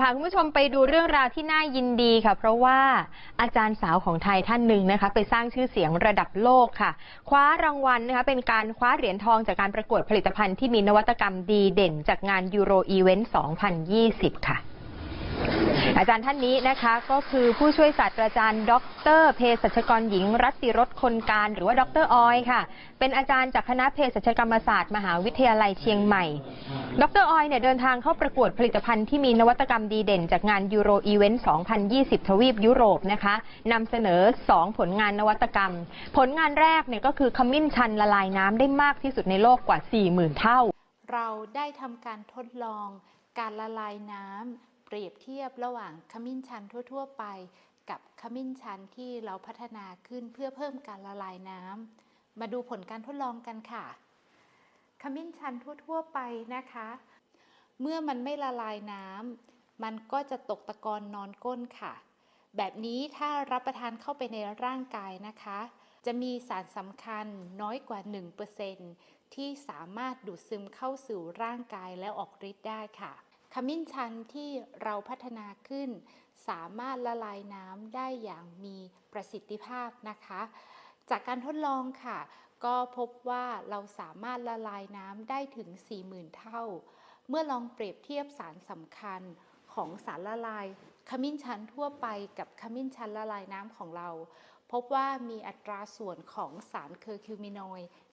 พาคุณผู้ชมไปดูเรื่องราวที่น่ายินดีค่ะ เพราะว่าอาจารย์สาวของไทยท่านหนึ่งนะคะ ไปสร้างชื่อเสียงระดับโลกค่ะ คว้ารางวัลนะคะ เป็นการคว้าเหรียญทองจากการประกวดผลิตภัณฑ์ที่มีนวัตกรรมดีเด่นจากงานยูโรอีเวนต์ 2020 ค่ะอาจารย์ท่านนี้นะคะก็คือผู้ช่วยศาสตราจารย์ ดรเภสัชกรหญิง รัตติรสคนการ หรือว่าดรออยค่ะ เป็นอาจารย์จากคณะเภสัชกรรมศาสตร์ มหาวิทยาลัยเชียงใหม่ ดรออยเนี่ยเดินทางเข้าประกวดผลิตภัณฑ์ที่มีนวัตกรรมดีเด่น จากงานยูโรอีเวนต์2020 ทวีปยุโรปนะคะนำเสนอ 2 ผลงานนวัตกรรม ผลงานแรกเนี่ยก็คือขมิ้นชันละลายน้ำได้มากที่สุดในโลกกว่า 40,000 เท่า เราได้ทำการทดลอง การละลายน้ำเปรียบเทียบระหว่างขมิ้นชันทั่ว ๆ ไป กับขมิ้นชันที่เราพัฒนาขึ้นเพื่อเพิ่มการละลายน้ำมาดูผลการทดลองกันค่ะ ขมิ้นชันทั่ว ๆ ไปนะคะ เมื่อมันไม่ละลายน้ำมันก็จะตกตะกอนนอนก้นค่ะ แบบนี้ถ้ารับประทานเข้าไปในร่างกายนะคะ จะมีสารสำคัญน้อยกว่า 1%ที่สามารถดูดซึมเข้าสู่ร่างกายและออกฤทธิ์ได้ค่ะขมิ้นชันที่เราพัฒนาขึ้น สามารถละลายน้ำได้อย่างมีประสิทธิภาพนะคะ จากการทดลองค่ะ ก็พบว่าเราสามารถละลายน้ำได้ถึง 40,000 เท่า เมื่อลองเปรียบเทียบสารสำคัญของสารละลายขมิ้นชันทั่วไปกับขมิ้นชันละลายน้ำของเรา พบว่ามีอัตราส่วนของสารเคอร์คิวมินอย